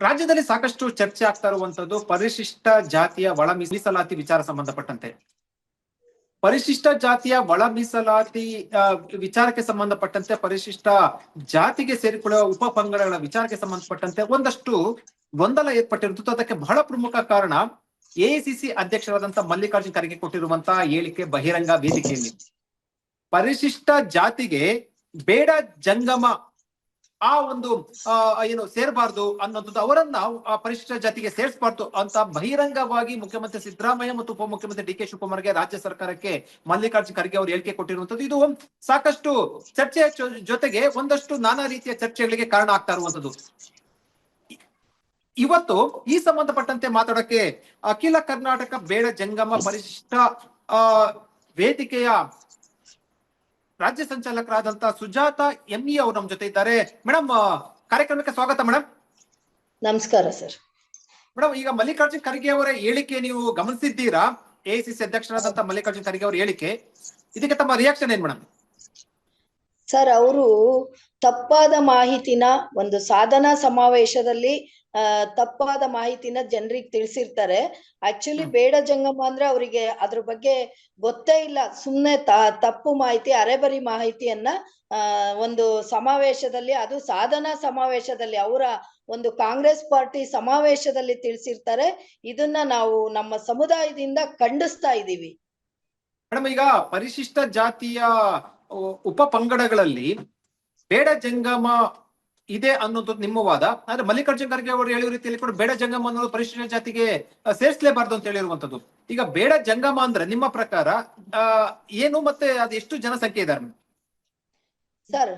ರಾಜ್ಯದಲ್ಲಿ ಸಾಕಷ್ಟು ಚರ್ಚೆ ಆಗ್ತಾ ಇರುವಂತದ್ದು ಪರಿಶಿಷ್ಟ ಜಾತಿಯ ಒಳ ಮೀಸಲಾತಿ ವಿಚಾರ ಸಂಬಂಧಪಟ್ಟಂತೆ. ಪರಿಶಿಷ್ಟ ಜಾತಿಯ ಒಳ ಮೀಸಲಾತಿ ವಿಚಾರಕ್ಕೆ ಸಂಬಂಧಪಟ್ಟಂತೆ, ಪರಿಶಿಷ್ಟ ಜಾತಿಗೆ ಸೇರಿಕೊಳ್ಳುವ ಉಪ ಪಂಗಡಗಳ ವಿಚಾರಕ್ಕೆ ಸಂಬಂಧಪಟ್ಟಂತೆ ಒಂದಷ್ಟು ಗೊಂದಲ ಏರ್ಪಟ್ಟಿರುತ್ತದೆ ಅದಕ್ಕೆ ಬಹಳ ಪ್ರಮುಖ ಕಾರಣ ಎಐಸಿಸಿ ಅಧ್ಯಕ್ಷರಾದಂತಹ ಮಲ್ಲಿಕಾರ್ಜುನ್ ಖರ್ಗೆ ಕೊಟ್ಟಿರುವಂತಹ ಹೇಳಿಕೆ ಬಹಿರಂಗ ವೇದಿಕೆಯಲ್ಲಿ. ಪರಿಶಿಷ್ಟ ಜಾತಿಗೆ ಬೇಡ ಜಂಗಮ ಆ ಒಂದು ಏನು ಸೇರ್ಬಾರ್ದು ಅನ್ನೋದು ಅವರನ್ನ ಪರಿಶಿಷ್ಟ ಜಾತಿಗೆ ಸೇರಿಸಬಾರ್ದು ಅಂತ ಬಹಿರಂಗವಾಗಿ ಮುಖ್ಯಮಂತ್ರಿ ಸಿದ್ದರಾಮಯ್ಯ ಮತ್ತು ಉಪಮುಖ್ಯಮಂತ್ರಿ ಡಿ ಕೆ ಶಿವಕುಮಾರ್ಗೆ ರಾಜ್ಯ ಸರ್ಕಾರಕ್ಕೆ ಮಲ್ಲಿಕಾರ್ಜುನ್ ಖರ್ಗೆ ಅವರು ಹೇಳಿಕೆ ಕೊಟ್ಟಿರುವಂತದ್ದು ಇದು ಸಾಕಷ್ಟು ಚರ್ಚೆ ಜೊತೆಗೆ ಒಂದಷ್ಟು ನಾನಾ ರೀತಿಯ ಚರ್ಚೆಗಳಿಗೆ ಕಾರಣ ಆಗ್ತಾ ಇರುವಂತದ್ದು ಇವತ್ತು ಈ ಸಂಬಂಧಪಟ್ಟಂತೆ ಮಾತಾಡಕ್ಕೆ ಅಖಿಲ ಕರ್ನಾಟಕ ಬೇಡ ಜಂಗಮ ಪರಿಶಿಷ್ಟ ವೇದಿಕೆಯ ರಾಜ್ಯ ಸಂಚಾಲಕರಾದಂತಹ ಸುಜಾತ ಎಂಇ ಅವರು ನಮ್ಮ ಜೊತೆ ಇದ್ದಾರೆ. ಮೇಡಮ್ ಕಾರ್ಯಕ್ರಮಕ್ಕೆ ಸ್ವಾಗತ ಮೇಡಮ್. ನಮಸ್ಕಾರ ಸರ್. ಮೇಡಮ್ ಈಗ ಮಲ್ಲಿಕಾರ್ಜುನ್ ಖರ್ಗೆ ಅವರ ಹೇಳಿಕೆ ನೀವು ಗಮನಿಸಿದ್ದೀರಾ? ಎಐಸಿಸಿ ಅಧ್ಯಕ್ಷರಾದಂತ ಮಲ್ಲಿಕಾರ್ಜುನ್ ಖರ್ಗೆ ಅವರ ಹೇಳಿಕೆ. ಇದಕ್ಕೆ ತಮ್ಮ ರಿಯಾಕ್ಷನ್ ಏನ್ ಮೇಡಮ್? ಸರ್ ಅವರು ತಪ್ಪಾದ ಮಾಹಿತಿನ ಒಂದು ಸಾಧನಾ ಸಮಾವೇಶದಲ್ಲಿ ತಪ್ಪಾದ ಮಾಹಿತಿನ ಜನರಿಗೆ ತಿಳಿಸಿರ್ತಾರೆ. ಆಕ್ಚುಲಿ ಬೇಡ ಜಂಗಮ ಅಂದ್ರೆ ಅವರಿಗೆ ಅದ್ರ ಬಗ್ಗೆ ಗೊತ್ತೇ ಇಲ್ಲ. ಸುಮ್ನೆ ತ- ತಪ್ಪು ಮಾಹಿತಿ ಅರೆಬರಿ ಮಾಹಿತಿಯನ್ನ ಒಂದು ಸಮಾವೇಶದಲ್ಲಿ ಅದು ಸಾಧನಾ ಸಮಾವೇಶದಲ್ಲಿ ಅವರ ಒಂದು ಕಾಂಗ್ರೆಸ್ ಪಾರ್ಟಿ ಸಮಾವೇಶದಲ್ಲಿ ತಿಳಿಸಿರ್ತಾರೆ. ಇದನ್ನ ನಾವು ನಮ್ಮ ಸಮುದಾಯದಿಂದ ಖಂಡಿಸ್ತಾ ಇದೀವಿ ಮೇಡಮ್ ಈಗ ಪರಿಶಿಷ್ಟ ಜಾತಿಯ ಉಪ ಪಂಗಡಗಳಲ್ಲಿ ಬೇಡ ಜಂಗಮ ಇದೆ ಅನ್ನೋದು ನಿಮ್ಮ ವಾದ. ಆದ್ರೆ ಮಲ್ಲಿಕಾರ್ಜುನ ಖರ್ಗೆ ಅವರು ಹೇಳಿರೋ ರೀತಿಯಲ್ಲಿ ಕೂಡ ಬೇಡ ಜಂಗಮ ಅನ್ನೋದು ಪರಿಶಿಷ್ಟ ಜಾತಿಗೆ ಸೇರಿಸಲೇಬಾರ್ದು ಅಂತ ಹೇಳಿರುವಂತದ್ದು. ಈಗ ಬೇಡ ಜಂಗಮ ಅಂದ್ರೆ ನಿಮ್ಮ ಪ್ರಕಾರ ಏನು ಮತ್ತೆ ಅದು ಎಷ್ಟು ಜನಸಂಖ್ಯೆ ಇದ್ದಾರೆ ಸರ್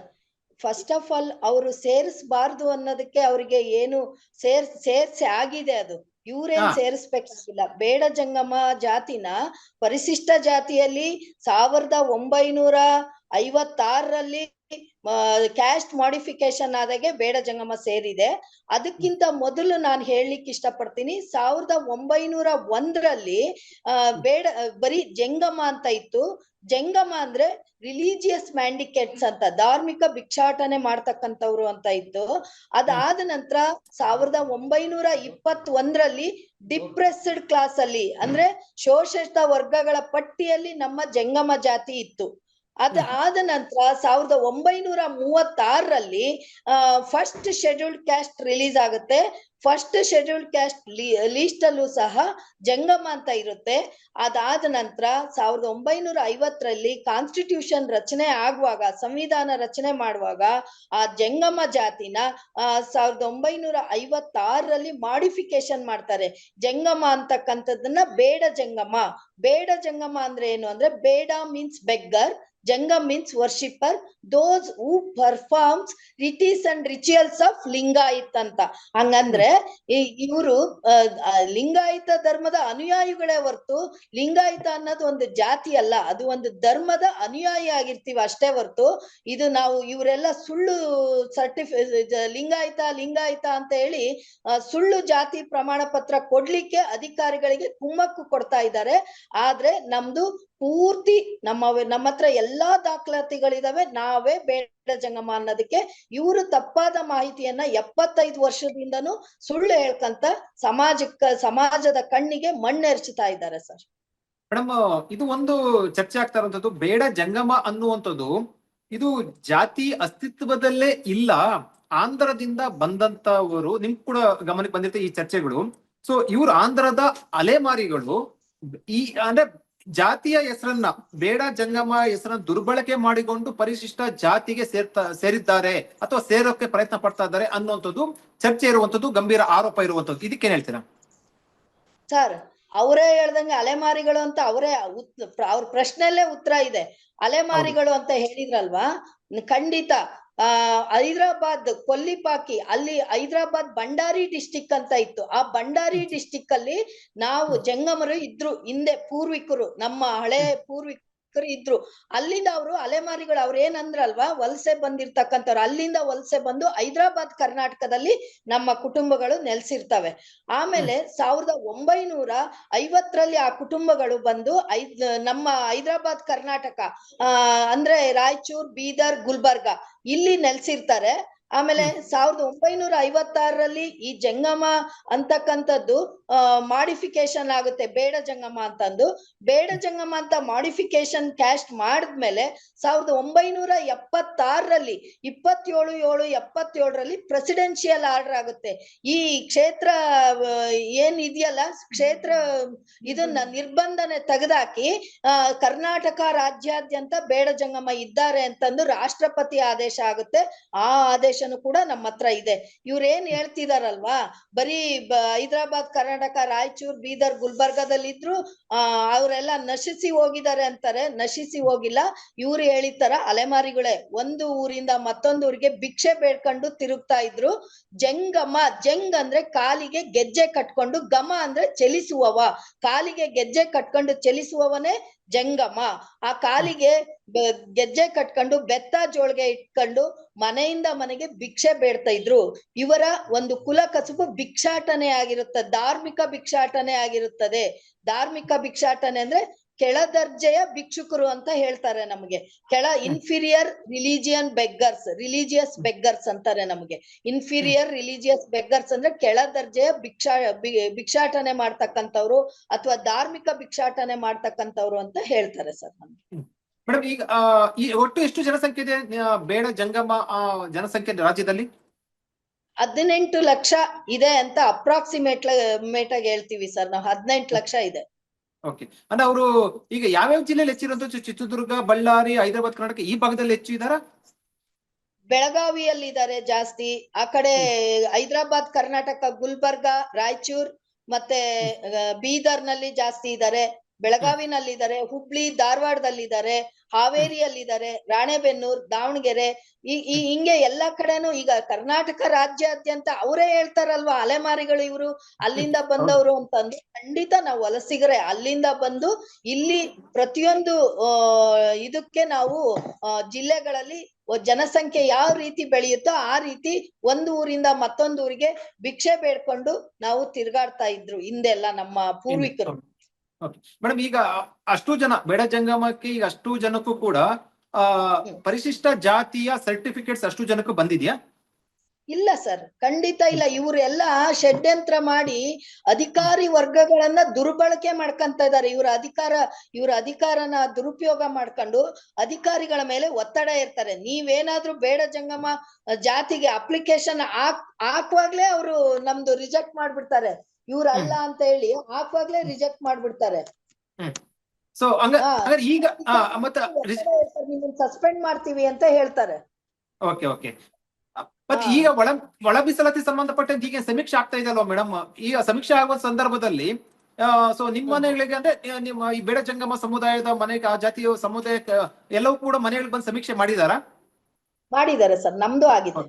ಫಸ್ಟ್ ಆಫ್ ಆಲ್ ಅವರು ಸೇರಿಸಬಾರ್ದು ಅನ್ನೋದಕ್ಕೆ ಅವರಿಗೆ ಏನು ಸೇರ್ ಸೇರ್ಸಿ ಆಗಿದೆ ಅದು. ಇವ್ರೇನ್. ಸೇರಿಸ್ಬೇಕಾಗಿಲ್ಲ. ಬೇಡ ಜಂಗಮ ಜಾತಿನ ಪರಿಶಿಷ್ಟ ಜಾತಿಯಲ್ಲಿ ಸಾವಿರದ ಒಂಬೈನೂರ ಐವತ್ತಾರರಲ್ಲಿ ಕ್ಯಾಸ್ಟ್ ಮಾಡಿಫಿಕೇಶನ್ ಆದಾಗೆ ಬೇಡ ಜಂಗಮ ಸೇರಿದೆ. ಅದಕ್ಕಿಂತ ಮೊದಲು ನಾನು ಹೇಳಲಿಕ್ಕೆ ಇಷ್ಟಪಡ್ತೀನಿ, ಸಾವಿರದ ಒಂಬೈನೂರ ಒಂದರಲ್ಲಿ ಬೇಡ, ಬರೀ ಜಂಗಮ ಅಂತ ಇತ್ತು. ಜಂಗಮ ಅಂದ್ರೆ ರಿಲಿಜಿಯಸ್ ಮ್ಯಾಂಡಿಕೇಟ್ಸ್ ಅಂತ, ಧಾರ್ಮಿಕ ಭಿಕ್ಷಾಟನೆ ಮಾಡ್ತಕ್ಕಂಥವ್ರು ಅಂತ ಇತ್ತು. ಅದಾದ ನಂತರ ಸಾವಿರದ ಒಂಬೈನೂರ ಇಪ್ಪತ್ ಒಂದರಲ್ಲಿ ಡಿಪ್ರೆಸ್ಡ್ ಕ್ಲಾಸ್ ಅಲ್ಲಿ, ಅಂದ್ರೆ ಶೋಷಿತ ವರ್ಗಗಳ ಪಟ್ಟಿಯಲ್ಲಿ ನಮ್ಮ ಜಂಗಮ ಜಾತಿ ಇತ್ತು. ಅದ ಆದ ನಂತರ ಸಾವಿರದ ಒಂಬೈನೂರ ಮೂವತ್ತಾರರಲ್ಲಿ ಫಸ್ಟ್ ಶೆಡ್ಯೂಲ್ಡ್ ಕ್ಯಾಸ್ಟ್ ರಿಲೀಸ್ ಆಗುತ್ತೆ. ಫಸ್ಟ್ ಶೆಡ್ಯೂಲ್ ಕ್ಯಾಸ್ಟ್ ಲೀಸ್ಟ್ ಅಲ್ಲೂ ಸಹ ಜಂಗಮ ಅಂತ ಇರುತ್ತೆ. ಅದಾದ ನಂತರ ಸಾವಿರದ ಒಂಬೈನೂರ ಐವತ್ತರಲ್ಲಿ ಕಾನ್ಸ್ಟಿಟ್ಯೂಷನ್ ರಚನೆ ಆಗುವಾಗ, ಸಂವಿಧಾನ ರಚನೆ ಮಾಡುವಾಗ ಆ ಜಂಗಮ ಜಾತಿನ ಸಾವಿರದ ಒಂಬೈನೂರ ಐವತ್ತಾರರಲ್ಲಿ ಮಾಡಿಫಿಕೇಶನ್ ಮಾಡ್ತಾರೆ. ಜಂಗಮ ಅಂತಕ್ಕಂಥದ್ದನ್ನ ಬೇಡ ಜಂಗಮ. ಬೇಡ ಜಂಗಮ ಅಂದ್ರೆ ಏನು ಅಂದ್ರೆ Beda means beggar Jangama means worshipper those who performs rites and rituals of Lingayat ಅಂತ. ಹಂಗಂದ್ರೆ ಇವರು ಲಿಂಗಾಯತ ಧರ್ಮದ ಅನುಯಾಯಿಗಳೇ ಹೊರ್ತು ಲಿಂಗಾಯತ ಅನ್ನೋದು ಒಂದು ಜಾತಿ ಅಲ್ಲ, ಅದು ಒಂದು ಧರ್ಮದ ಅನುಯಾಯಿ ಆಗಿರ್ತೀವಿ ಅಷ್ಟೇ ಹೊರ್ತು ಇದು ನಾವು ಇವರೆಲ್ಲ ಸುಳ್ಳು ಸರ್ಟಿಫಿ ಲಿಂಗಾಯತ ಲಿಂಗಾಯತ ಅಂತ ಹೇಳಿ ಸುಳ್ಳು ಜಾತಿ ಪ್ರಮಾಣ ಪತ್ರ ಕೊಡ್ಲಿಕ್ಕೆ ಅಧಿಕಾರಿಗಳಿಗೆ ಕುಮ್ಮಕ್ಕು ಕೊಡ್ತಾ ಇದ್ದಾರೆ. ಆದ್ರೆ ನಮ್ದು ಪೂರ್ತಿ ನಮ್ಮ ನಮ್ಮ ಹತ್ರ ಎಲ್ಲಾ ದಾಖಲಾತಿಗಳಿದಾವೆ. ನಾವೇ ಬೇಡ ಜಂಗಮ ಅನ್ನೋದಕ್ಕೆ ಇವರು ತಪ್ಪಾದ ಮಾಹಿತಿಯನ್ನ ಎಪ್ಪತ್ತೈದು ವರ್ಷದಿಂದನೂ ಸುಳ್ಳು ಹೇಳ್ಕಂತ ಸಮಾಜಕ್ಕ, ಸಮಾಜದ ಕಣ್ಣಿಗೆ ಮಣ್ಣೆರ್ಚುತ್ತಾ ಇದ್ದಾರೆ ಸರ್. ಮೇಡಮ್, ಇದು ಒಂದು ಚರ್ಚೆ ಆಗ್ತಾ ಇರುವಂತದ್ದು ಬೇಡ ಜಂಗಮ ಅನ್ನುವಂಥದ್ದು ಇದು ಜಾತಿ ಅಸ್ತಿತ್ವದಲ್ಲೇ ಇಲ್ಲ. ಆಂಧ್ರದಿಂದ ಬಂದಂತವರು ನಿಮ್ ಕೂಡ ಗಮನಕ್ಕೆ ಬಂದಿರುತ್ತೆ ಈ ಚರ್ಚೆಗಳು. ಸೊ ಇವ್ರು ಆಂಧ್ರದ ಅಲೆಮಾರಿಗಳು. ಈ, ಅಂದ್ರೆ ಜಾತಿಯ ಹೆಸರನ್ನ, ಬೇಡ ಜಂಗಮ ಹೆಸರನ್ನ ದುರ್ಬಳಕೆ ಮಾಡಿಕೊಂಡು ಪರಿಶಿಷ್ಟ ಜಾತಿಗೆ ಸೇರ್ತಾ, ಸೇರಿದ್ದಾರೆ ಅಥವಾ ಸೇರೋಕೆ ಪ್ರಯತ್ನ ಪಡ್ತಾ ಇದ್ದಾರೆ ಅನ್ನುವಂಥದ್ದು ಚರ್ಚೆ ಇರುವಂತದ್ದು ಗಂಭೀರ ಆರೋಪ ಇರುವಂತದ್ದು ಇದಕ್ಕೇನ್ ಹೇಳ್ತೀರಾ? ಸರ್, ಅವರೇ ಹೇಳ್ದಂಗೆ ಅಲೆಮಾರಿಗಳು ಅಂತ ಅವರೇ ಅವ್ರ ಪ್ರಶ್ನೆಲ್ಲೇ ಉತ್ತರ ಇದೆ. ಅಲೆಮಾರಿಗಳು ಅಂತ ಹೇಳಿದ್ರಲ್ವಾ? ಖಂಡಿತ. ಆ, ಹೈದ್ರಾಬಾದ್ ಕೊಲ್ಲಿಪಾಕಿ ಅಲ್ಲಿ ಹೈದ್ರಾಬಾದ್ ಬಂಡಾರಿ ಡಿಸ್ಟಿಕ್ ಅಂತ ಇತ್ತು. ಆ ಬಂಡಾರಿ ಡಿಸ್ಟಿಕ್ ಅಲ್ಲಿ ನಾವು ಜಂಗಮರು ಇದ್ರು ಹಿಂದೆ ಪೂರ್ವಿಕರು, ನಮ್ಮ ಹಳೆ ಇದ್ರು. ಅಲ್ಲಿಂದ ಅವರು ಅಲೆಮಾರಿಗಳು ಅವ್ರು ಏನಂದ್ರಲ್ವಾ ವಲಸೆ ಬಂದಿರ್ತಕ್ಕಂಥವ್ರು. ಅಲ್ಲಿಂದ ವಲಸೆ ಬಂದು ಹೈದರಾಬಾದ್ ಕರ್ನಾಟಕದಲ್ಲಿ ನಮ್ಮ ಕುಟುಂಬಗಳು ನೆಲೆಸಿರ್ತವೆ. ಆಮೇಲೆ ಸಾವಿರದ ಒಂಬೈನೂರ ಐವತ್ತರಲ್ಲಿ ಆ ಕುಟುಂಬಗಳು ಬಂದು ಐದ್ ನಮ್ಮ ಹೈದ್ರಾಬಾದ್ ಕರ್ನಾಟಕ ಆ ಅಂದ್ರೆ ರಾಯಚೂರ್ ಬೀದರ್ ಗುಲ್ಬರ್ಗ ಇಲ್ಲಿ ನೆಲೆಸಿರ್ತಾರೆ. ಆಮೇಲೆ ಸಾವಿರದ ಒಂಬೈನೂರ ಐವತ್ತಾರರಲ್ಲಿ ಈ ಜಂಗಮ ಅಂತಕ್ಕಂಥದ್ದು ಮಾಡಿಫಿಕೇಶನ್ ಆಗುತ್ತೆ ಬೇಡ ಜಂಗಮ ಅಂತಂದು. ಬೇಡ ಜಂಗಮ ಅಂತ ಮಾಡಿಫಿಕೇಶನ್ ಕ್ಯಾಸ್ಟ್ ಮಾಡಿದ್ಮೇಲೆ ಸಾವಿರದ ಒಂಬೈನೂರ ಎಪ್ಪತ್ತಾರರಲ್ಲಿ ಇಪ್ಪತ್ತೇಳು ಏಳು ಎಪ್ಪತ್ತೇಳರಲ್ಲಿ ಪ್ರೆಸಿಡೆನ್ಶಿಯಲ್ ಆರ್ಡರ್ ಆಗುತ್ತೆ. ಈ ಕ್ಷೇತ್ರ ಏನ್ ಇದೆಯಲ್ಲ ಕ್ಷೇತ್ರ ಇದನ್ನ ನಿರ್ಬಂಧನೆ ತೆಗೆದಾಕಿ ಆ ಕರ್ನಾಟಕ ರಾಜ್ಯಾದ್ಯಂತ ಬೇಡ ಜಂಗಮ ಇದ್ದಾರೆ ಅಂತಂದು ರಾಷ್ಟ್ರಪತಿ ಆದೇಶ ಆಗುತ್ತೆ. ಆ ಆದೇಶನು ಕೂಡ ನಮ್ಮ ಹತ್ರ ಇದೆ. ಇವ್ರೇನ್ ಹೇಳ್ತಿದಾರಲ್ವಾ? ಬರೀ ಹೈದರಾಬಾದ್, ಕರ್ನಾಟಕ, ರಾಯಚೂರ್, ಬೀದರ್ ಗುಲ್ಬರ್ಗಾದಲ್ಲಿ ಇದ್ರು ಆ, ಅವರೆಲ್ಲ ನಶಿಸಿ ಹೋಗಿದ್ದಾರೆ ಅಂತಾರೆ. ನಶಿಸಿ ಹೋಗಿಲ್ಲ. ಇವ್ರು ಹೇಳಿತರ ಅಲೆಮಾರಿಗಳೇ, ಒಂದು ಊರಿಂದ ಮತ್ತೊಂದು ಊರಿಗೆ ಭಿಕ್ಷೆ ಬೇಡ್ಕೊಂಡು ತಿರುಗ್ತಾ ಇದ್ರು. ಜಂಗಮ, ಜಂಗ್ ಅಂದ್ರೆ ಕಾಲಿಗೆ ಗೆಜ್ಜೆ ಕಟ್ಕೊಂಡು, ಗಮ ಅಂದ್ರೆ ಚಲಿಸುವವ. ಕಾಲಿಗೆ ಗೆಜ್ಜೆ ಕಟ್ಕೊಂಡು ಚಲಿಸುವವನೇ ಜಂಗಮ. ಆ ಕಾಲಿಗೆ ಗೆಜ್ಜೆ ಕಟ್ಕೊಂಡು, ಬೆತ್ತ ಜೋಳಿಗೆ ಇಟ್ಕೊಂಡು, ಮನೆಯಿಂದ ಮನೆಗೆ ಭಿಕ್ಷೆ ಬೇಡ್ತಾ ಇದ್ರು. ಇವರ ಒಂದು ಕುಲ ಕಸುಬು ಭಿಕ್ಷಾಟನೆ ಆಗಿರುತ್ತೆ. ಧಾರ್ಮಿಕ ಭಿಕ್ಷಾಟನೆ ಆಗಿರುತ್ತದೆ. ಧಾರ್ಮಿಕ ಭಿಕ್ಷಾಟನೆ ಅಂದ್ರೆ ಕೆಳ ದರ್ಜೆಯ ಭಿಕ್ಷುಕರು ಅಂತ ಹೇಳ್ತಾರೆ ನಮಗೆ. ಕೆಳ inferior religion beggars religious beggars ಅಂತಾರೆ ನಮಗೆ. ಇನ್ಫೀರಿಯರ್ ರಿಲಿಜಿಯಸ್ ಬೆಗ್ಗರ್ಸ್ ಅಂದ್ರೆ ಕೆಳ ದರ್ಜೆಯ ಭಿಕ್ಷಾ ಭಿಕ್ಷಾಟನೆ ಮಾಡ್ತಕ್ಕಂಥವ್ರು ಅಥವಾ ಧಾರ್ಮಿಕ ಭಿಕ್ಷಾಟನೆ ಮಾಡ್ತಕ್ಕಂಥವ್ರು ಅಂತ ಹೇಳ್ತಾರೆ ಸರ್ ನಮ್ಗೆ. ಮೇಡಮ್ ಈಗ ಈ ಒಟ್ಟು ಎಷ್ಟು ಜನಸಂಖ್ಯೆ ಇದೆ ಬೇಡ ಜಂಗಮ ಆ, ಜನಸಂಖ್ಯೆ ರಾಜ್ಯದಲ್ಲಿ? ಹದಿನೆಂಟು ಲಕ್ಷ ಇದೆ ಅಂತ ಅಪ್ರಾಕ್ಸಿಮೇಟ್ ಮೇಟ್ ಆಗಿ ಹೇಳ್ತೀವಿ ಸರ್ ನಾವು ಹದಿನೆಂಟು ಲಕ್ಷ ಇದೆ. ಓಕೆ. ಅಂದ್ರೆ ಅವರು ಈಗ ಯಾವ್ಯಾವ ಜಿಲ್ಲೆಯಲ್ಲಿ ಹೆಚ್ಚಿರೋದು ಚಿತ್ರದುರ್ಗ ಬಳ್ಳಾರಿ ಹೈದರಾಬಾದ್ ಕರ್ನಾಟಕ ಈ ಭಾಗದಲ್ಲಿ ಹೆಚ್ಚು ಇದಾರ ಬೆಳಗಾವಿಯಲ್ಲಿ ಇದ್ದಾರೆ ಜಾಸ್ತಿ ಆ ಕಡೆ ಹೈದರಾಬಾದ್ ಕರ್ನಾಟಕ ಗುಲ್ಬರ್ಗ ರಾಯಚೂರ್ ಮತ್ತೆ ಬೀದರ್ನಲ್ಲಿ ಜಾಸ್ತಿ ಇದ್ದಾರೆ ಬೆಳಗಾವಿನಲ್ಲಿ ಇದ್ದಾರೆ ಹುಬ್ಳಿ ಧಾರವಾಡದಲ್ಲಿದ್ದಾರೆ ಹಾವೇರಿಯಲ್ಲಿದ್ದಾರೆ ರಾಣೆಬೆನ್ನೂರ್ ದಾವಣಗೆರೆ ಈ ಈ ಹಿಂಗೆ ಎಲ್ಲಾ ಕಡೆನೂ ಈಗ ಕರ್ನಾಟಕ ರಾಜ್ಯಾದ್ಯಂತ ಅವರೇ ಹೇಳ್ತಾರಲ್ವಾ ಅಲೆಮಾರಿಗಳು ಇವರು ಅಲ್ಲಿಂದ ಬಂದವರು ಅಂತಂದು. ಖಂಡಿತ ನಾವು ವಲಸಿಗರೇ ಅಲ್ಲಿಂದ ಬಂದು ಇಲ್ಲಿ ಪ್ರತಿಯೊಂದು ಇದಕ್ಕೆ ನಾವು ಜಿಲ್ಲೆಗಳಲ್ಲಿ ಜನಸಂಖ್ಯೆ ಯಾವ ರೀತಿ ಬೆಳೆಯುತ್ತೋ ಆ ರೀತಿ ಒಂದು ಊರಿಂದ ಮತ್ತೊಂದು ಊರಿಗೆ ಭಿಕ್ಷೆ ಬೇಡ್ಕೊಂಡು ನಾವು ತಿರ್ಗಾಡ್ತಾ ಇದ್ರು ಹಿಂದೆಲ್ಲ ನಮ್ಮ ಪೂರ್ವಿಕರು. ಮೇಡಮ್ ಈಗ ಅಷ್ಟು ಜನ, ಬೇಡ ಜಂಗಮಕ್ಕೆ ಈಗ ಅಷ್ಟು ಜನಕ್ಕೂ ಕೂಡ ಪರಿಶಿಷ್ಟ ಜಾತಿಯ ಸರ್ಟಿಫಿಕೇಟ್ಸ್ ಅಷ್ಟು ಜನಕ್ಕೂ ಬಂದಿದ್ಯಾ? ಇಲ್ಲ ಸರ್ ಖಂಡಿತ ಇಲ್ಲ. ಇವರೆಲ್ಲ ಷಡ್ಯಂತ್ರ ಮಾಡಿ ಅಧಿಕಾರಿ ವರ್ಗಗಳನ್ನ ದುರ್ಬಳಕೆ ಮಾಡ್ಕೊಂತ ಇದ್ದಾರೆ ಇವರ ಅಧಿಕಾರ ಇವರ ಅಧಿಕಾರನ ದುರುಪಯೋಗ ಮಾಡ್ಕೊಂಡು ಅಧಿಕಾರಿಗಳ ಮೇಲೆ ಒತ್ತಡ ಇರ್ತಾರೆ ನೀವೇನಾದ್ರೂ ಬೇಡ ಜಂಗಮ ಜಾತಿಗೆ ಅಪ್ಲಿಕೇಶನ್ ಹಾಕ್ ಹಾಕುವಾಗ್ಲೇ ಅವರು ನಮ್ದು ರಿಜೆಕ್ಟ್ ಮಾಡ್ಬಿಡ್ತಾರೆ. ಇವ್ರು ಅಲ್ಲ ಅಂತ ಹೇಳಿ ಹಾಕುವಾಗ್ಲೇ ರಿಜೆಕ್ಟ್ ಮಾಡ್ಬಿಡ್ತಾರೆ. ಸೊ ಈಗ ಸಸ್ಪೆಂಡ್ ಮಾಡ್ತೀವಿ ಅಂತ ಹೇಳ್ತಾರೆ. Okay okay. ಮತ್ತೆ ಹಾ. ಈಗ ಒಳ ಒಳ ಮೀಸಲಾತಿ ಸಂಬಂಧಪಟ್ಟಂತೆ ಈಗ ಸಮೀಕ್ಷೆ ಆಗ್ತಾ ಇದೆ ಅಲ್ವಾ ಮೇಡಮ್ ಈಗ ಸಮೀಕ್ಷೆ ಆಗುವ ಸಂದರ್ಭದಲ್ಲಿ ಸೊ ನಿಮ್ಮ. ಮನೆಗಳಿಗೆ ಅಂದ್ರೆ ನಿಮ್ಮ ಈ ಬೇಡ ಜಂಗಮ ಸಮುದಾಯದ ಮನೆ ಆ ಜಾತಿಯ ಸಮುದಾಯ ಎಲ್ಲವೂ ಕೂಡ ಮನೆಗಳಿಗೆ ಬಂದು ಸಮೀಕ್ಷೆ ಮಾಡಿದಾರ? ಮಾಡಿದ್ದಾರೆ ಸರ್ ನಮ್ದು ಆಗಿದೆ.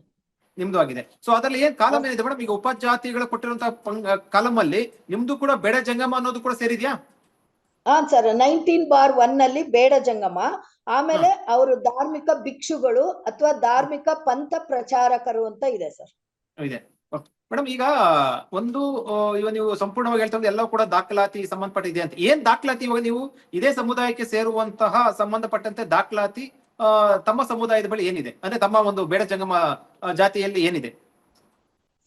ನಿಮ್ದು ಆಗಿದೆ. ಸೊ ಅದ್ರಲ್ಲಿ ಏನ್ ಕಾಲಂ ಏನಿದೆ ಮೇಡಮ್ ಈಗ ಉಪಜಾತಿಗಳು ಕೊಟ್ಟಿರುವಂತಹ ಕಾಲಂ ಅಲ್ಲಿ ನಿಮ್ದು ಕೂಡ ಬೇಡ ಜಂಗಮ ಅನ್ನೋದು ಕೂಡ ಸೇರಿದ್ಯಾ? ಹಾ ಸರ್ ನೈನ್ಟೀನ್ ಬಾರ್ ಒನ್ನಲ್ಲಿ ಬೇಡ ಜಂಗಮ ಆಮೇಲೆ ಅವರು ಧಾರ್ಮಿಕ ಭಿಕ್ಷುಗಳು ಅಥವಾ ಧಾರ್ಮಿಕ ಪಂಥ ಪ್ರಚಾರಕರು ಅಂತ ಇದೆ ಸರ್ ಇದೆ. ಮೇಡಮ್ ಈಗ ಒಂದು ಇವಾಗ ನೀವು ಸಂಪೂರ್ಣವಾಗಿ ಹೇಳ್ತಾ ಎಲ್ಲೋ ಕೂಡ ದಾಖಲಾತಿ ಸಂಬಂಧಪಟ್ಟಿದೆ ಅಂತ. ಏನ್ ದಾಖಲಾತಿ ಇವಾಗ ನೀವು ಇದೇ ಸಮುದಾಯಕ್ಕೆ ಸೇರುವಂತಹ ಸಂಬಂಧಪಟ್ಟಂತೆ ದಾಖಲಾತಿ ತಮ್ಮ ಸಮುದಾಯದ ಬಳಿ ಏನಿದೆ? ಅಂದ್ರೆ ತಮ್ಮ ಒಂದು ಬೇಡ ಜಂಗಮ ಜಾತಿಯಲ್ಲಿ ಏನಿದೆ?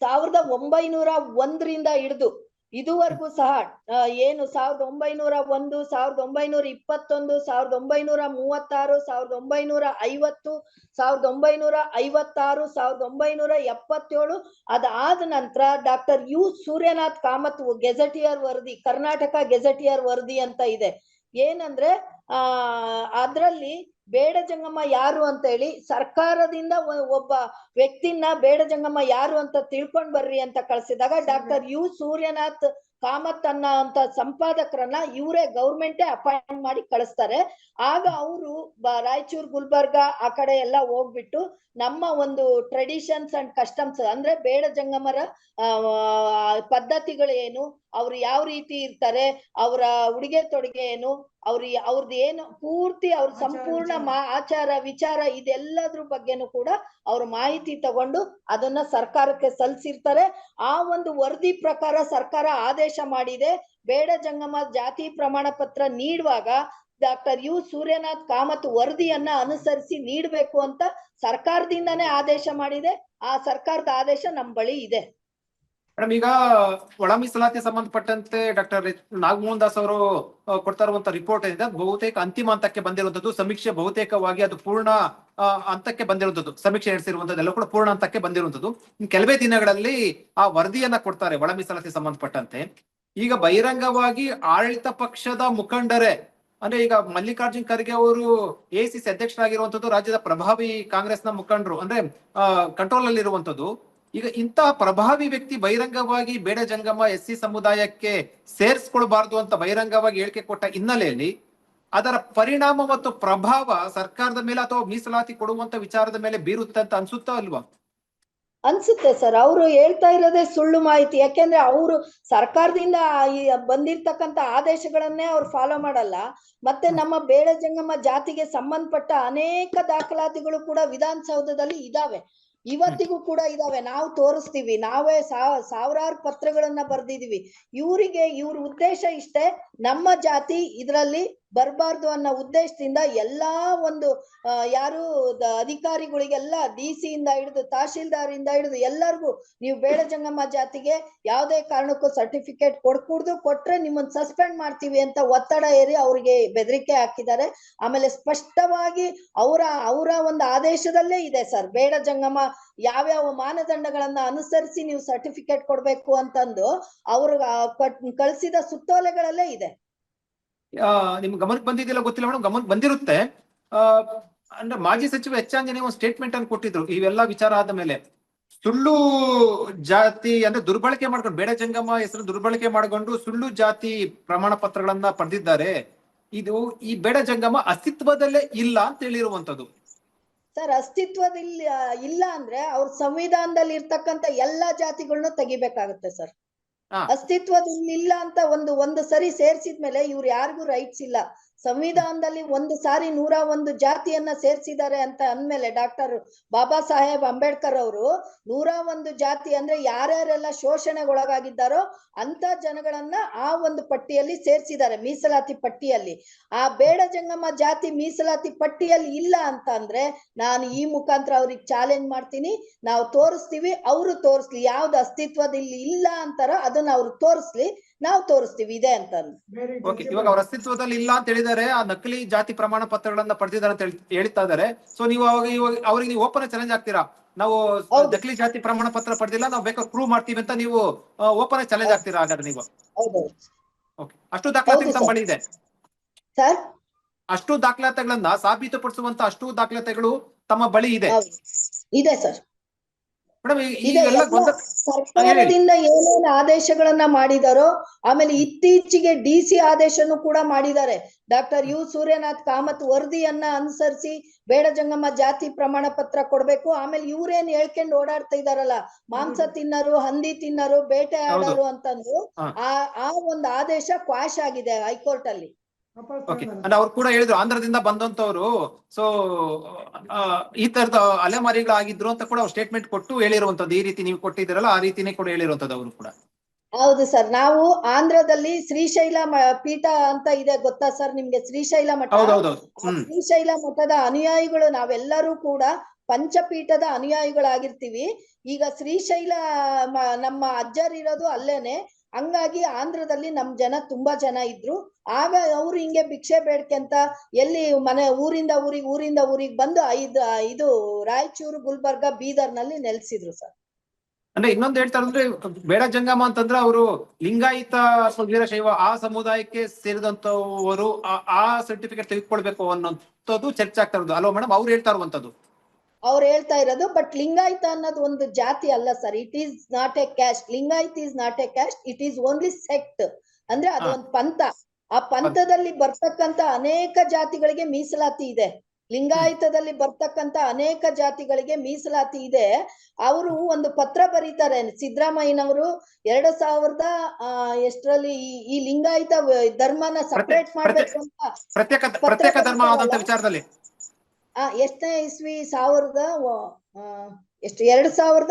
ಸಾವಿರದ ಒಂಬೈನೂರ ಒಂದರಿಂದ ಹಿಡಿದು ಇದುವರೆಗೂ ಸಹ ಏನು ಸಾವಿರದ ಒಂಬೈನೂರ ಒಂದು, ಸಾವಿರದ ಒಂಬೈನೂರ ಇಪ್ಪತ್ತೊಂದು, ಸಾವಿರದ ಒಂಬೈನೂರ ಮೂವತ್ತಾರು, ಸಾವಿರದ ಒಂಬೈನೂರ ಐವತ್ತು, ಸಾವಿರದ ಒಂಬೈನೂರ ಐವತ್ತಾರು, ಸಾವಿರದ ಒಂಬೈನೂರ ಎಪ್ಪತ್ತೇಳು, ಅದಾದ ನಂತರ doctor U Suryanath Kamath gazetteer ವರದಿ, ಕರ್ನಾಟಕ ಗೆಜೆಟಿಯರ್ ವರದಿ ಅಂತ ಇದೆ. ಏನಂದ್ರೆ, ಆ, ಅದ್ರಲ್ಲಿ ಬೇಡ ಜಂಗಮ್ಮ ಯಾರು ಅಂತ ಹೇಳಿ ಸರ್ಕಾರದಿಂದ ಒಬ್ಬ ವ್ಯಕ್ತಿನ ಬೇಡ ಜಂಗಮ್ಮ ಯಾರು ಅಂತ ತಿಳ್ಕೊಂಡ್ ಬರ್ರಿ ಅಂತ ಕಳ್ಸಿದಾಗ ಡಾಕ್ಟರ್ ಯು ಸೂರ್ಯನಾಥ್ ಕಾಮತ್ ಅನ್ನೋ ಅಂತ ಸಂಪಾದಕರನ್ನ ಇವರೇ ಗೌರ್ಮೆಂಟೇ ಅಪಾಯಿಂಟ್ ಮಾಡಿ ಕಳಿಸ್ತಾರೆ. ಆಗ ಅವರು ರಾಯಚೂರ್ ಗುಲ್ಬರ್ಗ ಆ ಕಡೆ ಎಲ್ಲ ಹೋಗ್ಬಿಟ್ಟು ನಮ್ಮ ಒಂದು ಟ್ರೆಡಿಷನ್ಸ್ ಅಂಡ್ ಕಸ್ಟಮ್ಸ್ ಅಂದ್ರೆ ಬೇಡ ಜಂಗಮರ ಪದ್ಧತಿಗಳು ಏನು ಅವ್ರು ಯಾವ ರೀತಿ ಇರ್ತಾರೆ ಅವರ ಉಡುಗೆ ತೊಡುಗೆ ಏನು ಅವ್ರ ಅವ್ರದ್ದು ಏನು ಪೂರ್ತಿ ಅವ್ರ ಸಂಪೂರ್ಣ ಮಾ ಆಚಾರ ವಿಚಾರ ಇದೆಲ್ಲದ್ರ ಬಗ್ಗೆನೂ ಕೂಡ ಅವ್ರ ಮಾಹಿತಿ ತಗೊಂಡು ಅದನ್ನ ಸರ್ಕಾರಕ್ಕೆ ಸಲ್ಲಿಸಿರ್ತಾರೆ ಆ ಒಂದು ವರದಿ ಪ್ರಕಾರ ಸರ್ಕಾರ ಆದೇಶ ಮಾಡಿದೆ. ಬೇಡ ಜಂಗಮ ಜಾತಿ ಪ್ರಮಾಣ ಪತ್ರ ನೀಡುವಾಗ ಡಾಕ್ಟರ್ ಯು ಸೂರ್ಯನಾಥ್ ಕಾಮತ್ ವರದಿಯನ್ನ ಅನುಸರಿಸಿ ನೀಡಬೇಕು ಅಂತ ಸರ್ಕಾರದಿಂದನೇ ಆದೇಶ ಮಾಡಿದೆ. ಆ ಸರ್ಕಾರದ ಆದೇಶ ನಮ್ಮ ಬಳಿ ಇದೆ. ಮೇಡಮ್ ಈಗ ಒಳ ಮೀಸಲಾತಿ ಸಂಬಂಧಪಟ್ಟಂತೆ ಡಾಕ್ಟರ್ ನಾಗಮೋಹನ್ ದಾಸ್ ಅವರು ಕೊಡ್ತಾ ಇರುವಂತ ರಿಪೋರ್ಟ್ ಏನಿದೆ ಬಹುತೇಕ ಅಂತಿಮ ಹಂತಕ್ಕೆ ಬಂದಿರುವಂತದ್ದು, ಸಮೀಕ್ಷೆ ಬಹುತೇಕವಾಗಿ ಅದು ಪೂರ್ಣ ಹಂತಕ್ಕೆ ಬಂದಿರುವಂತದ್ದು, ಸಮೀಕ್ಷೆ ನಡೆಸಿರುವಂತದ್ದೆಲ್ಲ ಕೂಡ ಪೂರ್ಣ ಹಂತಕ್ಕೆ ಬಂದಿರುವಂತದ್ದು. ಕೆಲವೇ ದಿನಗಳಲ್ಲಿ ಆ ವರದಿಯನ್ನ ಕೊಡ್ತಾರೆ ಒಳ ಮೀಸಲಾತಿ ಸಂಬಂಧಪಟ್ಟಂತೆ. ಈಗ ಬಹಿರಂಗವಾಗಿ ಆಡಳಿತ ಪಕ್ಷದ ಮುಖಂಡರೇ, ಅಂದ್ರೆ ಈಗ ಮಲ್ಲಿಕಾರ್ಜುನ್ ಖರ್ಗೆ ಅವರು ಎಸಿಸಿ ಅಧ್ಯಕ್ಷರಾಗಿರುವಂತದ್ದು, ರಾಜ್ಯದ ಪ್ರಭಾವಿ ಕಾಂಗ್ರೆಸ್ನ ಮುಖಂಡರು, ಅಂದ್ರೆ ಕಂಟ್ರೋಲ್ ಅಲ್ಲಿ ಇರುವಂತದ್ದು ಈಗ ಇಂತಹ ಪ್ರಭಾವಿ ವ್ಯಕ್ತಿ ಬಹಿರಂಗವಾಗಿ ಬೇಡ ಜಂಗಮ ಎಸ್ ಸಿ ಸಮುದಾಯಕ್ಕೆ ಸೇರಿಸ್ಕೊಳ್ಬಾರ್ದು ಅಂತ ಬಹಿರಂಗವಾಗಿ ಹೇಳಿಕೆ ಕೊಟ್ಟ ಹಿನ್ನೆಲೆಯಲ್ಲಿ ಅದರ ಪರಿಣಾಮ ಮತ್ತು ಪ್ರಭಾವ ಸರ್ಕಾರದ ಮೇಲೆ ಅಥವಾ ಮೀಸಲಾತಿ ಕೊಡುವಂತ ವಿಚಾರದ ಮೇಲೆ ಬೀರುತ್ತೆ ಅಂತ ಅನ್ಸುತ್ತಾ ಅಲ್ವಾ ಅನ್ಸುತ್ತೆ ಸರ್. ಅವರು ಹೇಳ್ತಾ ಇರೋದೇ ಸುಳ್ಳು ಮಾಹಿತಿ. ಯಾಕೆಂದ್ರೆ ಅವರು ಸರ್ಕಾರದಿಂದ ಬಂದಿರ್ತಕ್ಕಂಥ ಬಂದಿರ್ತಕ್ಕಂತ ಆದೇಶಗಳನ್ನೇ ಅವ್ರು ಫಾಲೋ ಮಾಡಲ್ಲ. ಮತ್ತೆ ನಮ್ಮ ಬೇಡ ಜಂಗಮ ಜಾತಿಗೆ ಸಂಬಂಧಪಟ್ಟ ಅನೇಕ ದಾಖಲಾತಿಗಳು ಕೂಡ ವಿಧಾನಸೌಧದಲ್ಲಿ ಇದಾವೆ. ಇವತ್ತಿಗೂ ಕೂಡ ಇದಾವೆ. ನಾವು ತೋರಿಸ್ತೀವಿ. ನಾವೇ ಸಾವಿರಾರು ಪತ್ರಗಳನ್ನ ಬರ್ದಿದೀವಿ. ಇವರಿಗೆ, ಇವ್ರ ಉದ್ದೇಶ ಇಷ್ಟೇ. ನಮ್ಮ ಜಾತಿ ಇದ್ರಲ್ಲಿ ಬರಬಾರ್ದು ಅನ್ನೋ ಉದ್ದೇಶದಿಂದ ಎಲ್ಲಾ ಒಂದು ಯಾರು ಅಧಿಕಾರಿಗಳಿಗೆಲ್ಲ ಡಿ ಇಂದ ಹಿಡಿದು ತಹಶೀಲ್ದಾರ್ ಇಂದ ಹಿಡಿದು ಎಲ್ಲರಿಗೂ ನೀವು ಬೇಡ ಜಂಗಮ್ಮ ಜಾತಿಗೆ ಯಾವುದೇ ಕಾರಣಕ್ಕೂ ಸರ್ಟಿಫಿಕೇಟ್ ಕೊಡ್ಕೂಡ್ದು ಕೊಟ್ರೆ ನಿಮ್ಮನ್ನ ಸಸ್ಪೆಂಡ್ ಮಾಡ್ತೀವಿ ಅಂತ ಒತ್ತಡ ಏರಿ ಅವ್ರಿಗೆ ಬೆದರಿಕೆ ಹಾಕಿದ್ದಾರೆ. ಆಮೇಲೆ ಸ್ಪಷ್ಟವಾಗಿ ಅವರ ಅವರ ಒಂದು ಆದೇಶದಲ್ಲೇ ಇದೆ ಸರ್ ಬೇಡ ಜಂಗಮ ಯಾವ್ಯಾವ ಮಾನದಂಡಗಳನ್ನ ಅನುಸರಿಸಿ ನೀವು ಸರ್ಟಿಫಿಕೇಟ್ ಕೊಡ್ಬೇಕು ಅಂತಂದು ಅವ್ರ ಕಳಿಸಿದ ಸುತ್ತೋಲೆಗಳಲ್ಲೇ ಇದೆ. ನಿಮ್ ಗಮನಕ್ಕೆ ಬಂದಿದ್ದಿಲ್ಲ ಗೊತ್ತಿಲ್ಲ ಮೇಡಮ್, ಗಮನಕ್ಕೆ ಬಂದಿರುತ್ತೆ. ಅಂದ್ರೆ ಮಾಜಿ ಸಚಿವ ಎಚ್ ಒಂದು ಸ್ಟೇಟ್ಮೆಂಟ್ ಅನ್ನು ಕೊಟ್ಟಿದ್ರು, ಇವೆಲ್ಲ ವಿಚಾರ ಆದ ಮೇಲೆ. ಸುಳ್ಳು ಜಾತಿ ಅಂದ್ರೆ ದುರ್ಬಳಕೆ ಮಾಡ್ಕೊಂಡು, ಬೇಡ ಜಂಗಮ ಹೆಸರು ದುರ್ಬಳಕೆ ಮಾಡ್ಕೊಂಡು ಸುಳ್ಳು ಜಾತಿ ಪ್ರಮಾಣ ಪತ್ರಗಳನ್ನ ಪಡೆದಿದ್ದಾರೆ. ಇದು ಈ ಬೇಡ ಜಂಗಮ ಅಸ್ತಿತ್ವದಲ್ಲೇ ಇಲ್ಲ ಅಂತ ಹೇಳಿರುವಂತದ್ದು ಸರ್, ಅಸ್ತಿತ್ವದಲ್ಲಿ ಇಲ್ಲ ಅಂದ್ರೆ ಅವ್ರ ಸಂವಿಧಾನದಲ್ಲಿ ಇರ್ತಕ್ಕಂತ ಎಲ್ಲಾ ಜಾತಿಗಳನ್ನ ತೆಗಿಬೇಕಾಗುತ್ತೆ ಸರ್. ಹಾ. ಅಸ್ತಿತ್ವದಲ್ಲಿ ಇಲ್ಲ ಅಂತ ಒಂದು ಒಂದು ಸರಿ ಸೇರ್ಸಿದ್ಮೇಲೆ ಇವ್ರು ಯಾರಿಗೂ ರೈಟ್ಸ್ ಇಲ್ಲ ಸಂವಿಧಾನದಲ್ಲಿ ಒಂದು ಸಾರಿ ನೂರ ಒಂದು ಜಾತಿಯನ್ನ ಸೇರಿಸಿದ್ದಾರೆ ಅಂತ ಅಂದ್ಮೇಲೆ ಡಾಕ್ಟರ್ ಬಾಬಾ ಸಾಹೇಬ್ ಅಂಬೇಡ್ಕರ್ ಅವರು ನೂರ ಒಂದು ಜಾತಿ ಅಂದ್ರೆ ಯಾರ್ಯಾರೆಲ್ಲ ಶೋಷಣೆಗೊಳಗಾಗಿದ್ದಾರೋ ಅಂತ ಜನಗಳನ್ನ ಆ ಒಂದು ಪಟ್ಟಿಯಲ್ಲಿ ಸೇರಿಸಿದ್ದಾರೆ, ಮೀಸಲಾತಿ ಪಟ್ಟಿಯಲ್ಲಿ. ಆ ಬೇಡ ಜಂಗಮ್ಮ ಜಾತಿ ಮೀಸಲಾತಿ ಪಟ್ಟಿಯಲ್ಲಿ ಇಲ್ಲ ಅಂತ ಅಂದ್ರೆ ನಾನು ಈ ಮುಖಾಂತರ ಅವ್ರಿಗೆ ಚಾಲೆಂಜ್ ಮಾಡ್ತೀನಿ. ನಾವು ತೋರಿಸ್ತೀವಿ, ಅವರು ತೋರಿಸ್ಲಿ. ಯಾವ್ದು ಅಸ್ತಿತ್ವದಲ್ಲಿ ಇಲ್ಲ ಅಂತಾರ ಅದನ್ನ ಅವ್ರು ತೋರಿಸ್ಲಿ. ನಾವು ತೋರಿಸ್ತೀವಿ ಇದೆ ಅಂತ ಓಕೆ ಇವಾಗ ಅವ್ರ ಅಸ್ತಿತ್ವದಲ್ಲಿ ಇಲ್ಲ ಅಂತ ಹೇಳಿದ್ದಾರೆ ಆ ನಕಲಿ ಜಾತಿ ಪ್ರಮಾಣ ಪತ್ರಗಳನ್ನ ಪಡೆದಿದ್ದಾರೆ ಅಂತ ಹೇಳಿ- ಹೇಳ್ತಾ ಇದಾರೆ ಸೊ ನೀವು ಅವಾಗ ಇವಾಗ ಅವ್ರಿಗೆ ನೀವು ಓಪನ್ ಚಾಲೆಂಜ್ ಆಗ್ತೀರಾ? ನಾವು ಹೌದು. ನಕಲಿ ಜಾತಿ ಪ್ರಮಾಣ ಪತ್ರ ಪಡೆದಿಲ್ಲ ನಾವು ಬೇಕಾದ್ರೆ ಪ್ರೂವ್ ಮಾಡ್ತೀವಿ ಅಂತ ನೀವು ಓಪನ್ ಚಾಲೆಂಜ್ ಆಗ್ತೀರಾ ಹಾಗಾದ್ರೆ ನೀವು? ಹೌದು ಓಕೆ ಅಷ್ಟು ದಾಖಲಾತಿ ಹೌದು ತಮ್ಮ ಬಳಿ ಇದೆ. ಸರ್? ಅಷ್ಟು ದಾಖಲಾತಿಗಳನ್ನ ಸಾಬೀತುಪಡಿಸುವಂತ ಅಷ್ಟು ದಾಖಲಾತಿಗಳು ತಮ್ಮ ಬಳಿ ಇದೆ. ಹೌದು. ಇದೆ ಸರ್. ಮೇಡಮ್ ಇದೆ. ಈಗೆಲ್ಲ ಎಲ್ಲ ಗೊಂದ ಸರ್ಕಾರದಿಂದ ಏನೇನು ಆದೇಶಗಳನ್ನ ಮಾಡಿದಾರೋ ಆಮೇಲೆ ಇತ್ತೀಚೆಗೆ ಡಿ ಸಿ ಆದೇಶನು ಕೂಡ ಮಾಡಿದ್ದಾರೆ. ಡಾಕ್ಟರ್ ಯು ಸೂರ್ಯನಾಥ್ ಕಾಮತ್ ವರದಿಯನ್ನ ಅನುಸರಿಸಿ ಬೇಡ ಜಂಗಮ್ಮ ಜಾತಿ ಪ್ರಮಾಣ ಪತ್ರ ಕೊಡ್ಬೇಕು. ಆಮೇಲೆ ಇವ್ರೇನ್ ಹೇಳ್ಕೊಂಡು ಓಡಾಡ್ತಾ ಇದಾರಲ್ಲ ಮಾಂಸ ತಿನ್ನರು ಹಂದಿ ತಿನ್ನರು ಬೇಟೆ ಆಡೋರು ಅಂತಂದು ಆ ಆ ಒಂದು ಆದೇಶ ಕ್ವಾಶ್ ಆಗಿದೆ ಹೈಕೋರ್ಟ್ ಅಲ್ಲಿ ಓಕೆ ಅಂದ್ರೆ ಅವ್ರು ಕೂಡ ಹೇಳಿದ್ರು ಆಂಧ್ರದಿಂದ ಬಂದಂತವ್ರು ಸೊ ಈ ತರದ ಅಲೆಮಾರಿಗಳಾಗಿದ್ರು ಅಂತ ಕೂಡ ಅವ್ರು ಸ್ಟೇಟ್ಮೆಂಟ್ ಕೊಟ್ಟು ಹೇಳಿರುವಂತದ್ದು ಈ ರೀತಿ ನೀವು ಕೊಟ್ಟಿದ್ದೀರಲ್ಲ ಆ ರೀತಿನೇ ಕೂಡ ಹೇಳಿರುವಂತದ್ದು ಅವರು ಕೂಡ. ಹೌದು ಸರ್ ನಾವು ಆಂಧ್ರದಲ್ಲಿ ಶ್ರೀಶೈಲ ಮ- ಪೀಠ ಅಂತ ಇದೆ ಗೊತ್ತಾ ಸರ್ ನಿಮ್ಗೆ? ಶ್ರೀಶೈಲ ಮಠ? ಶ್ರೀಶೈಲ ಮಠದ ಅನುಯಾಯಿಗಳು ನಾವೆಲ್ಲರೂ ಕೂಡ ಪಂಚಪೀಠದ ಅನುಯಾಯಿಗಳಾಗಿರ್ತೀವಿ. ಈಗ ಶ್ರೀಶೈಲ ಮ- ನಮ್ಮ ಅಜ್ಜರಿರೋದು ಅಲ್ಲೇನೆ ಹಂಗಾಗಿ ಆಂಧ್ರದಲ್ಲಿ ನಮ್ ಜನ ತುಂಬಾ ಜನ ಇದ್ರು. ಆಗ ಅವ್ರು ಹಿಂಗೆ ಭಿಕ್ಷೆ ಬೇಡ್ಕೆಂತ ಎಲ್ಲಿ ಮನೆ ಊರಿಂದ ಊರಿಗೆ ಊರಿಂದ ಊರಿಗೆ ಬಂದು ಐದು ಇದು ರಾಯಚೂರು ಗುಲ್ಬರ್ಗ ಬೀದರ್ನಲ್ಲಿ ನೆಲೆಸಿದ್ರು ಸರ್. ಅಂದ್ರೆ ಇನ್ನೊಂದು ಹೇಳ್ತಾರೆ ಅಂದ್ರೆ ಬೇಡ ಜಂಗಮ ಅಂತಂದ್ರೆ ಅವರು ಲಿಂಗಾಯತ ವೀರಶೈವ ಆ ಸಮುದಾಯಕ್ಕೆ ಸೇರಿದಂತವರು ಆ- ಆ ಸರ್ಟಿಫಿಕೇಟ್ ತೆಗೆದುಕೊಳ್ಬೇಕು ಅನ್ನೋದು ಚರ್ಚೆ ಆಗ್ತಾ ಇರೋದು. ಅಲೋ ಮೇಡಮ್ ಅವ್ರು ಹೇಳ್ತಾ ಇರುವಂತದ್ದು ಅವ್ರು ಹೇಳ್ತಾ ಇರೋದು ಬಟ್ ಲಿಂಗಾಯತ ಅನ್ನೋದು ಒಂದು ಜಾತಿ ಅಲ್ಲ sir. It is not a caste Lingayat is not a caste it is only sect ಅಂದ್ರೆ ಅದು ಒಂದು ಪಂಥ. ಆ ಪಂಥದಲ್ಲಿ ಬರ್ತಕ್ಕಂತ ಅನೇಕ ಜಾತಿಗಳಿಗೆ ಮೀಸಲಾತಿ ಇದೆ. ಲಿಂಗಾಯತದಲ್ಲಿ ಬರ್ತಕ್ಕಂತ ಅನೇಕ ಜಾತಿಗಳಿಗೆ ಮೀಸಲಾತಿ ಇದೆ. ಅವರು ಒಂದು ಪತ್ರ ಬರೀತಾರೆ. ಸಿದ್ದರಾಮಯ್ಯನವರು ಎರಡ್ ಸಾವಿರದ ಎಷ್ಟರಲ್ಲಿ ಈ- ಲಿಂಗಾಯತ ಧರ್ಮನ ಸಪರೇಟ್ ಮಾಡಬೇಕು ಅಂತ ಪ್ರತ್ಯೇಕ ಧರ್ಮ ಆದಂತ ವಿಚಾರದಲ್ಲಿ. ಆ ಎಷ್ಟನೇ ಇಸ್ವಿ ಸಾವಿರದ ಎಷ್ಟು ಎರಡ್ ಸಾವಿರದ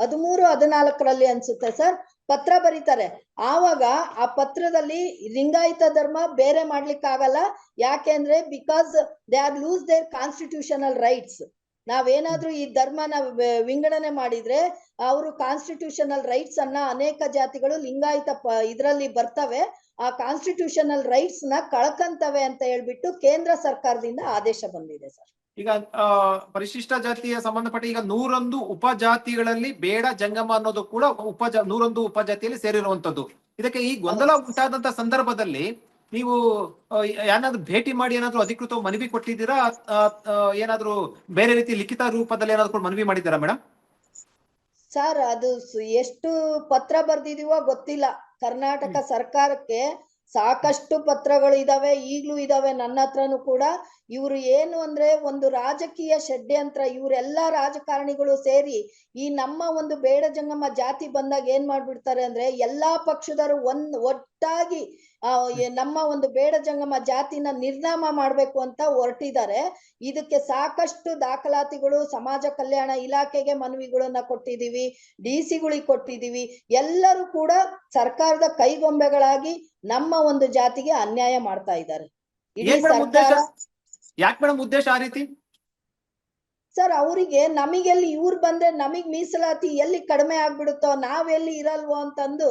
ಹದಿಮೂರು ಹದಿನಾಲ್ಕರಲ್ಲಿ ಅನ್ಸುತ್ತೆ ಸರ್. ಪತ್ರ ಬರೀತಾರೆ. ಆವಾಗ ಆ ಪತ್ರದಲ್ಲಿ ಲಿಂಗಾಯತ ಧರ್ಮ ಬೇರೆ ಮಾಡ್ಲಿಕ್ಕಾಗಲ್ಲ. ಯಾಕೆಂದ್ರೆ because they are lose their constitutional rights ನಾವೇನಾದ್ರೂ ಈ ಧರ್ಮನ ವಿಂಗಡಣೆ ಮಾಡಿದ್ರೆ ಅವರು ಕಾನ್ಸ್ಟಿಟ್ಯೂಷನಲ್ ರೈಟ್ಸ್ ಅನ್ನ ಅನೇಕ ಜಾತಿಗಳು ಲಿಂಗಾಯತ ಇದ್ರಲ್ಲಿ ಬರ್ತವೆ. ಆ ಕಾನ್ಸ್ಟಿಟ್ಯೂಷನಲ್ ರೈಟ್ಸ್ನ ಕಳ್ಕಂತವೆ ಅಂತ ಹೇಳ್ಬಿಟ್ಟು ಕೇಂದ್ರ ಸರ್ಕಾರದಿಂದ ಆದೇಶ ಬಂದಿದೆ ಸರ್. ಈಗ ಆ, ಪರಿಶಿಷ್ಟ ಜಾತಿಯ ಸಂಬಂಧಪಟ್ಟ ಈಗ ನೂರೊಂದು ಉಪಜಾತಿಗಳಲ್ಲಿ ಬೇಡ ಜಂಗಮ ಅನ್ನೋದು ಕೂಡ ಉಪಜ ನೂರೊಂದು ಉಪಜಾತಿಯಲ್ಲಿ ಸೇರಿರುವಂತದ್ದು ಇದಕ್ಕೆ ಈ ಗೊಂದಲ ಉಂಟಾದಂತ ಸಂದರ್ಭದಲ್ಲಿ ನೀವು ಏನಾದ್ರೂ ಭೇಟಿ ಮಾಡಿ ಏನಾದ್ರು ಅಧಿಕೃತ ಮನವಿ ಕೊಟ್ಟಿದ್ದೀರಾ? ಏನಾದ್ರು ಬೇರೆ ರೀತಿ ಲಿಖಿತ ರೂಪದಲ್ಲಿ ಏನಾದ್ರು ಮನವಿ ಮಾಡಿದ್ದೀರಾ ಮೇಡಮ್ ಸರ್ ಅದು ಎಷ್ಟು ಪತ್ರ ಬರ್ದಿದೀವೋ ಗೊತ್ತಿಲ್ಲ. ಕರ್ನಾಟಕ ಸರ್ಕಾರಕ್ಕೆ ಸಾಕಷ್ಟು ಪತ್ರಗಳು ಇದಾವೆ, ಈಗ್ಲೂ ಇದಾವೆ, ನನ್ನ ಹತ್ರನೂ ಕೂಡ. ಇವ್ರು ಏನು ಅಂದ್ರೆ ಒಂದು ರಾಜಕೀಯ ಷಡ್ಯಂತ್ರ, ಇವರೆಲ್ಲ ರಾಜಕಾರಣಿಗಳು ಸೇರಿ ಈ ನಮ್ಮ ಒಂದು ಬೇಡ ಜಂಗಮ್ಮ ಜಾತಿ ಬಂದಾಗ ಏನ್ ಮಾಡ್ಬಿಡ್ತಾರೆ ಅಂದ್ರೆ ಎಲ್ಲಾ ಪಕ್ಷದವರು ಒಂದ್ ಒಟ್ಟಾಗಿ ನಮ್ಮ ಒಂದು ಬೇಡ ಜಂಗಮ ಜಾತಿನ ನಿರ್ನಾಮ ಮಾಡ್ಬೇಕು ಅಂತ ಹೊರಟಿದ್ದಾರೆ. ಇದಕ್ಕೆ ಸಾಕಷ್ಟು ದಾಖಲಾತಿಗಳು ಸಮಾಜ ಕಲ್ಯಾಣ ಇಲಾಖೆಗೆ ಮನವಿಗಳನ್ನ ಕೊಟ್ಟಿದೀವಿ ಡಿ ಸಿಗಳಿಗೆ ಕೊಟ್ಟಿದೀವಿ ಎಲ್ಲರೂ ಕೂಡ ಸರ್ಕಾರದ ಕೈಗೊಂಬೆಗಳಾಗಿ ನಮ್ಮ ಒಂದು ಜಾತಿಗೆ ಅನ್ಯಾಯ ಮಾಡ್ತಾ ಇದ್ದಾರೆ. ಇಡೀ ಸರ್ಕಾರ ಯಾಕೆ ಮೇಡಮ್ ಉದ್ದೇಶ ಆ ರೀತಿ? ಸರ್, ಅವರಿಗೆ ನಮಗೆಲ್ಲಿ ಇವ್ರು ಬಂದ್ರೆ ನಮಗ್ ಮೀಸಲಾತಿ ಎಲ್ಲಿ ಕಡಿಮೆ ಆಗ್ಬಿಡುತ್ತೋ ನಾವೆಲ್ಲಿ ಇರಲ್ವೋ ಅಂತಂದು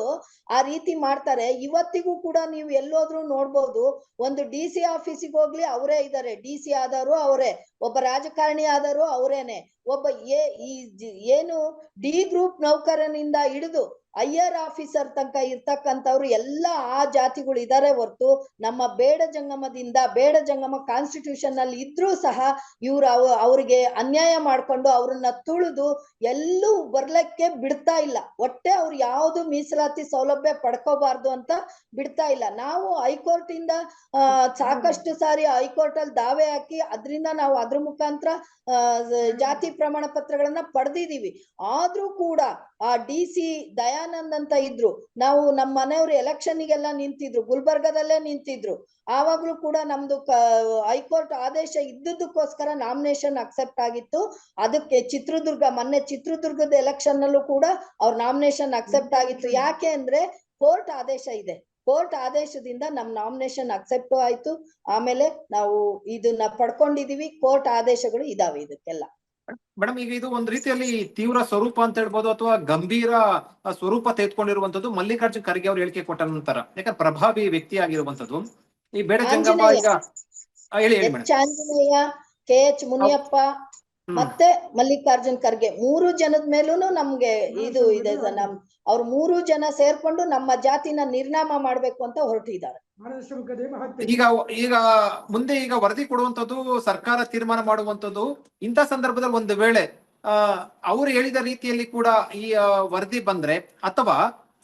ಆ ರೀತಿ ಮಾಡ್ತಾರೆ. ಇವತ್ತಿಗೂ ಕೂಡ ನೀವು ಎಲ್ಲೋದ್ರೂ ನೋಡ್ಬೋದು, ಒಂದು ಡಿ ಸಿ ಆಫೀಸಿಗೆ ಹೋಗ್ಲಿ ಅವರೇ ಇದ್ದಾರೆ ಡಿ ಸಿ ಆದವರು ಅವರೇ, ಒಬ್ಬ ರಾಜಕಾರಣಿ ಆದರೂ ಅವರೇನೆ. ಒಬ್ಬ ಏ ಈ ಏನು ಡಿ ಗ್ರೂಪ್ ನೌಕರನಿಂದ ಹಿಡಿದು ಐಆರ್ ಆಫೀಸರ್ ತನಕ ಇರ್ತಕ್ಕಂಥವ್ರು ಎಲ್ಲ ಆ ಜಾತಿಗಳು ಇದಾರೆ ಹೊರತು ನಮ್ಮ ಬೇಡ ಜಂಗಮದಿಂದ ಬೇಡ ಜಂಗಮ ಕಾನ್ಸ್ಟಿಟ್ಯೂಷನ್ನಲ್ಲಿ ಇದ್ರೂ ಸಹ ಇವ್ರು ಅವ ಅವ್ರಿಗೆ ಅನ್ಯಾಯ ಮಾಡ್ಕೊಂಡು ಅವ್ರನ್ನ ತುಳಿದು ಎಲ್ಲೂ ಬರ್ಲಿಕ್ಕೆ ಬಿಡ್ತಾ ಇಲ್ಲ. ಒಟ್ಟೆ ಅವ್ರು ಯಾವುದು ಮೀಸಲಾತಿ ಸೌಲಭ್ಯ ಪಡ್ಕೋಬಾರ್ದು ಅಂತ ಬಿಡ್ತಾ ಇಲ್ಲ. ನಾವು ಹೈಕೋರ್ಟ್ ಇಂದ ಸಾಕಷ್ಟು ಸಾರಿ ಹೈಕೋರ್ಟ್ ಅಲ್ಲಿ ದಾವೆ ಹಾಕಿ ಅದರಿಂದ ನಾವು ಅದ್ರ ಮುಖಾಂತರ ಜಾತಿ ಪ್ರಮಾಣ ಪತ್ರಗಳನ್ನ ಪಡೆದಿದೀವಿ. ಆದ್ರೂ ಕೂಡ ಆ ಡಿ ಸಿ ದಯಾನಂದ್ ಅಂತ ಇದ್ರು. ನಾವು ನಮ್ಮ ಮನೆಯವ್ರು ಎಲೆಕ್ಷನ್ಗೆಲ್ಲ ನಿಂತಿದ್ರು, ಗುಲ್ಬರ್ಗದಲ್ಲೇ ನಿಂತಿದ್ರು. ಆವಾಗ್ಲೂ ಕೂಡ ನಮ್ದು ಹೈಕೋರ್ಟ್ ಆದೇಶ ಇದ್ದದಕ್ಕೋಸ್ಕರ ನಾಮಿನೇಷನ್ ಅಕ್ಸೆಪ್ಟ್ ಆಗಿತ್ತು. ಅದಕ್ಕೆ ಚಿತ್ರದುರ್ಗ, ಮೊನ್ನೆ ಚಿತ್ರದುರ್ಗದ ಎಲೆಕ್ಷನ್ ನಲ್ಲೂ ಕೂಡ ಅವ್ರ ನಾಮಿನೇಷನ್ ಅಕ್ಸೆಪ್ಟ್ ಆಗಿತ್ತು. ಯಾಕೆ ಅಂದ್ರೆ ಕೋರ್ಟ್ ಆದೇಶ ಇದೆ. ಕೋರ್ಟ್ ಆದೇಶದಿಂದ ನಮ್ ನಾಮಿನೇಷನ್ ಅಕ್ಸೆಪ್ಟ್ ಆಯ್ತು. ಆಮೇಲೆ ನಾವು ಇದನ್ನ ಪಡ್ಕೊಂಡಿದೀವಿ. ಕೋರ್ಟ್ ಆದೇಶಗಳು ಇದಾವೆ ಇದಕ್ಕೆಲ್ಲ. ಮೇಡಮ್ ಈಗ ಇದು ಒಂದ್ ರೀತಿಯಲ್ಲಿ ತೀವ್ರ ಸ್ವರೂಪ ಅಂತ ಹೇಳ್ಬೋದು ಅಥವಾ ಗಂಭೀರ ಸ್ವರೂಪ ತೆಗೆದುಕೊಂಡಿರುವಂತದ್ದು ಮಲ್ಲಿಕಾರ್ಜುನ್ ಖರ್ಗೆ ಅವರು ಹೇಳಿಕೆ ಕೊಟ್ಟ ನಂತರ. ಯಾಕಂದ್ರೆ ಪ್ರಭಾವಿ ವ್ಯಕ್ತಿ ಆಗಿರುವಂತದ್ದು ಈ ಬೇಡ ಜಂಗಮ ಈಗ ಹೇಳಿ ಹೇಳಿ ಮೇಡಮ್ ಕೆ ಎಚ್ ಮುನಿಯಪ್ಪ ಮತ್ತೆ ಮಲ್ಲಿಕಾರ್ಜುನ್ ಖರ್ಗೆ ಮೂರು ಜನದ ಮೇಲೂನು ನಮ್ಗೆ ಇದು ಇದೆ ನಮ್ ಅವ್ರ ಮೂರು ಜನ ಸೇರ್ಕೊಂಡು ನಮ್ಮ ಜಾತಿನ ನಿರ್ನಾಮ ಮಾಡ್ಬೇಕು ಅಂತ ಹೊರಟಿದ್ದಾರೆ. ಈಗ ಈಗ ಮುಂದೆ ಈಗ ವರದಿ ಕೊಡುವಂತದ್ದು ಸರ್ಕಾರ ತೀರ್ಮಾನ ಮಾಡುವಂತದ್ದು ಇಂಥ ಸಂದರ್ಭದಲ್ಲಿ ಒಂದು ವೇಳೆ ಅವ್ರು ಅವರು ಹೇಳಿದ ರೀತಿಯಲ್ಲಿ ಕೂಡ ಈ ವರದಿ ಬಂದ್ರೆ ಅಥವಾ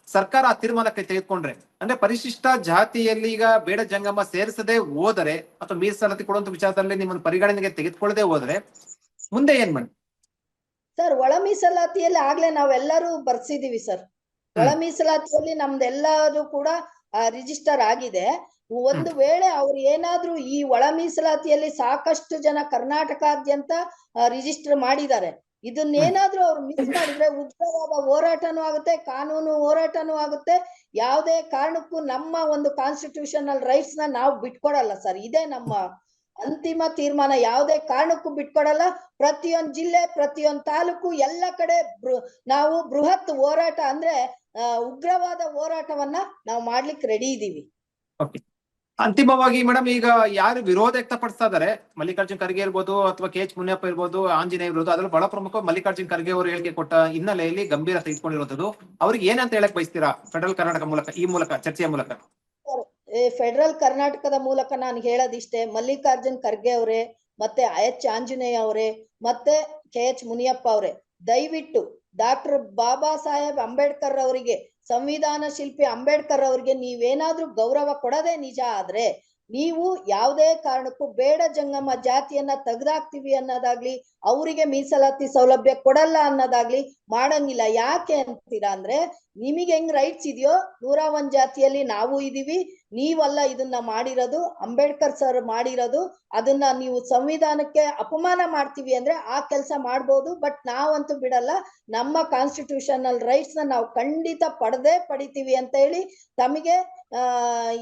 ಸರ್ಕಾರ ಆ ತೀರ್ಮಾನಕ್ಕೆ ತೆಗೆದುಕೊಂಡ್ರೆ ಅಂದ್ರೆ ಪರಿಶಿಷ್ಟ ಜಾತಿಯಲ್ಲಿ ಈಗ ಬೇಡ ಜಂಗಮ ಸೇರಿಸದೆ ಹೋದರೆ ಅಥವಾ ಮೀಸಲಾತಿ ಕೊಡುವಂತ ವಿಚಾರದಲ್ಲಿ ನಿಮ್ಮನ್ನು ಪರಿಗಣನೆಗೆ ತೆಗೆದುಕೊಳ್ಳದೆ ಹೋದ್ರೆ ಮುಂದೆ ಏನ್ ಮಾಡಿ? ಸರ್ ಒಳ ಮೀಸಲಾತಿಯಲ್ಲಿ ಆಗ್ಲೇ ನಾವೆಲ್ಲರೂ ಬರ್ಸಿದೀವಿ ಸರ್. ಒಳ ಮೀಸಲಾತಿಯಲ್ಲಿ ನಮ್ದೆಲ್ಲರೂ ಕೂಡ ರಿಜಿಸ್ಟರ್ ಆಗಿದೆ. ಒಂದು ವೇಳೆ ಅವ್ರು ಏನಾದ್ರೂ ಈ ಒಳ ಮೀಸಲಾತಿಯಲ್ಲಿ ಸಾಕಷ್ಟು ಜನ ಕರ್ನಾಟಕಾದ್ಯಂತ ರಿಜಿಸ್ಟರ್ ಮಾಡಿದ್ದಾರೆ. ಇದನ್ನೇನಾದ್ರೂ ಅವ್ರು ಮಿಸ್ ಮಾಡಿದ್ರೆ ಉಗ್ರವಾದ ಹೋರಾಟನೂ ಆಗುತ್ತೆ ಕಾನೂನು ಹೋರಾಟನೂ ಆಗುತ್ತೆ. ಯಾವುದೇ ಕಾರಣಕ್ಕೂ ನಮ್ಮ ಒಂದು ಕಾನ್ಸ್ಟಿಟ್ಯೂಷನಲ್ ರೈಟ್ಸ್ನ ನಾವು ಬಿಟ್ಕೊಡಲ್ಲ ಸರ್. ಇದೇ ನಮ್ಮ ಅಂತಿಮ ತೀರ್ಮಾನ ಯಾವುದೇ ಕಾರಣಕ್ಕೂ ಬಿಟ್ಕೊಡಲ್ಲ. ಪ್ರತಿಯೊಂದು ಜಿಲ್ಲೆ, ಪ್ರತಿಯೊಂದು ತಾಲೂಕು, ಎಲ್ಲ ಕಡೆ ನಾವು ಬೃಹತ್ ಹೋರಾಟ ಅಂದ್ರೆ ಉಗ್ರವಾದ ಹೋರಾಟವನ್ನ ನಾವು ಮಾಡ್ಲಿಕ್ಕೆ ರೆಡಿ ಇದೀವಿ. ಅಂತಿಮವಾಗಿ ಮೇಡಮ್ ಈಗ ಯಾರು ವಿರೋಧ ವ್ಯಕ್ತಪಡಿಸ್ತಾ ಇದಾರೆ? ಮಲ್ಲಿಕಾರ್ಜುನ್ ಖರ್ಗೆ ಇರ್ಬೋದು ಅಥವಾ ಕೆ ಎಚ್ ಮುನಿಯಪ್ಪ ಇರ್ಬೋದು, ಆಂಜನೇಯ ಇರ್ಬೋದು, ಅದ್ರಲ್ಲಿ ಬಹಳ ಪ್ರಮುಖ ಮಲ್ಲಿಕಾರ್ಜುನ್ ಖರ್ಗೆ ಅವರು ಹೇಳಿಕೆ ಕೊಟ್ಟ ಹಿನ್ನೆಲೆಯಲ್ಲಿ ಗಂಭೀರ ತೆಗೆದುಕೊಂಡಿರುವಂತದ್ದು ಅವ್ರಿಗೆ ಏನಂತ ಹೇಳಕ್ ಬಯಸ್ತೀರಾ? ಫೆಡರಲ್ ಕರ್ನಾಟಕ ಮೂಲಕ, ಈ ಮೂಲಕ, ಚರ್ಚೆಯ ಮೂಲಕ? ಫೆಡರಲ್ ಕರ್ನಾಟಕದ ಮೂಲಕ ನಾನು ಹೇಳೋದಿಷ್ಟೇ, ಮಲ್ಲಿಕಾರ್ಜುನ್ ಖರ್ಗೆ ಅವರೇ, ಮತ್ತೆ ಎಚ್ ಆಂಜನೇಯ ಅವರೇ, ಮತ್ತೆ ಕೆ ಎಚ್ ಮುನಿಯಪ್ಪ ಅವರೇ, ದಯವಿಟ್ಟು ಡಾಕ್ಟರ್ ಬಾಬಾ ಸಾಹೇಬ್ ಅಂಬೇಡ್ಕರ್ ಅವರಿಗೆ, ಸಂವಿಧಾನ ಶಿಲ್ಪಿ ಅಂಬೇಡ್ಕರ್ ಅವರಿಗೆ ನೀವೇನಾದ್ರೂ ಗೌರವ ಕೊಡದೆ ನಿಜ ಆದ್ರೆ ನೀವು ಯಾವುದೇ ಕಾರಣಕ್ಕೂ ಬೇಡ ಜಂಗಮ್ಮ, ಜಾತಿಯನ್ನ ತೆಗೆದಾಕ್ತಿವಿ ಅನ್ನೋದಾಗ್ಲಿ, ಅವರಿಗೆ ಮೀಸಲಾತಿ ಸೌಲಭ್ಯ ಕೊಡಲ್ಲ ಅನ್ನೋದಾಗ್ಲಿ ಮಾಡಂಗಿಲ್ಲ. ಯಾಕೆ ಅಂತೀರಾ ಅಂದ್ರೆ, ನಿಮಗೆ ಹೆಂಗ್ ರೈಟ್ಸ್ ಇದೆಯೋ, ನೂರ ಒಂದ್ ಜಾತಿಯಲ್ಲಿ ನಾವು ಇದೀವಿ, ನೀವಲ್ಲ ಇದನ್ನ ಮಾಡಿರೋದು, ಅಂಬೇಡ್ಕರ್ ಸರ್ ಮಾಡಿರೋದು, ಅದನ್ನ ನೀವು ಸಂವಿಧಾನಕ್ಕೆ ಅಪಮಾನ ಮಾಡ್ತೀವಿ ಅಂದ್ರೆ ಆ ಕೆಲಸ ಮಾಡ್ಬೋದು ಬಟ್ ನಾವಂತೂ ಬಿಡಲ್ಲ. ನಮ್ಮ ಕಾನ್ಸ್ಟಿಟ್ಯೂಷನಲ್ ರೈಟ್ಸ್ನ ನಾವು ಖಂಡಿತ ಪಡೆದೇ ಪಡಿತೀವಿ ಅಂತ ಹೇಳಿ ತಮಗೆ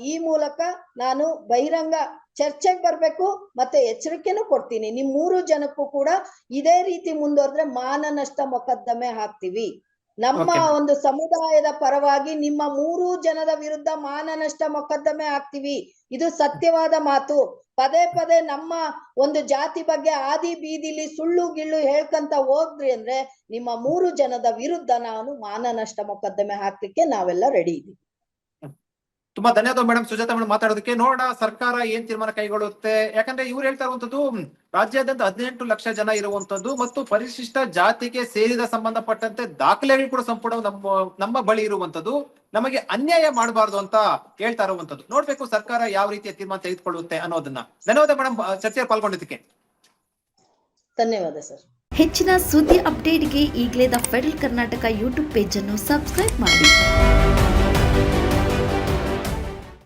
ಈ ಮೂಲಕ ನಾನು ಬಹಿರಂಗ ಚರ್ಚೆಗೆ ಬರ್ಬೇಕು ಮತ್ತೆ ಎಚ್ಚರಿಕೆನೂ ಕೊಡ್ತೀನಿ. ನಿಮ್ ಮೂರು ಜನಕ್ಕೂ ಕೂಡ ಇದೇ ರೀತಿ ಮುಂದುವರೆದ್ರೆ ಮಾನನಷ್ಟ ಮೊಕದ್ದಮೆ ಹಾಕ್ತಿವಿ. ನಮ್ಮ ಒಂದು ಸಮುದಾಯದ ಪರವಾಗಿ ನಿಮ್ಮ ಮೂರು ಜನದ ವಿರುದ್ಧ ಮಾನನಷ್ಟ ಮೊಕದ್ದಮೆ ಹಾಕ್ತಿವಿ. ಇದು ಸತ್ಯವಾದ ಮಾತು. ಪದೇ ಪದೇ ನಮ್ಮ ಒಂದು ಜಾತಿ ಬಗ್ಗೆ ಆದಿ ಬೀದಿಲಿ ಸುಳ್ಳು ಗಿಳ್ಳು ಹೇಳ್ಕಂತ ಹೋದ್ರಿ ಅಂದ್ರೆ ನಿಮ್ಮ ಮೂರು ಜನದ ವಿರುದ್ಧ ನಾನು ಮಾನನಷ್ಟ ಮೊಕದ್ದಮೆ ಹಾಕ್ಲಿಕ್ಕೆ ನಾವೆಲ್ಲ ರೆಡಿ ಇದೀವಿ. ತುಂಬಾ ಧನ್ಯವಾದ ಮೇಡಮ್ ಸುಜಾತ ಮೇಡಮ್ ಮಾತಾಡೋದಕ್ಕೆ. ನೋಡೋಣ ಸರ್ಕಾರ ಏನ್ ತೀರ್ಮಾನ ಕೈಗೊಳ್ಳುತ್ತೆ. ಯಾಕಂದ್ರೆ ಇವ್ರು ಹೇಳ್ತಾ ಇರುವಂತದ್ದು ರಾಜ್ಯಾದ್ಯಂತ ಹದಿನೆಂಟು ಲಕ್ಷ ಜನ ಇರುವಂತದ್ದು ಮತ್ತು ಪರಿಶಿಷ್ಟ ಜಾತಿಗೆ ಸೇರಿದ ಸಂಬಂಧಪಟ್ಟಂತೆ ದಾಖಲೆಗಳು ಕೂಡ ಸಂಪೂರ್ಣ ನಮ್ಮ ನಮ್ಮ ಬಳಿ ಇರುವಂತದ್ದು ನಮಗೆ ಅನ್ಯಾಯ ಮಾಡಬಾರ್ದು ಅಂತ ಹೇಳ್ತಾ ಇರುವಂತದ್ದು ನೋಡ್ಬೇಕು ಸರ್ಕಾರ ಯಾವ ರೀತಿಯ ತೀರ್ಮಾನ ತೆಗೆದುಕೊಳ್ಳುತ್ತೆ ಅನ್ನೋದನ್ನ. ಧನ್ಯವಾದ ಮೇಡಮ್ ಚರ್ಚೆಯಲ್ಲಿ ಪಾಲ್ಗೊಂಡಿದ್ದಕ್ಕೆ. ಧನ್ಯವಾದ ಸರ್. ಹೆಚ್ಚಿನ ಸುದ್ದಿ ಅಪ್ಡೇಟ್ಗೆ ಈಗಲೇ ದ ಫೆಡರಲ್ ಕರ್ನಾಟಕ ಯೂಟ್ಯೂಬ್ ಪೇಜನ್ನು ಸಬ್ಸ್ಕ್ರೈಬ್ ಮಾಡಿ.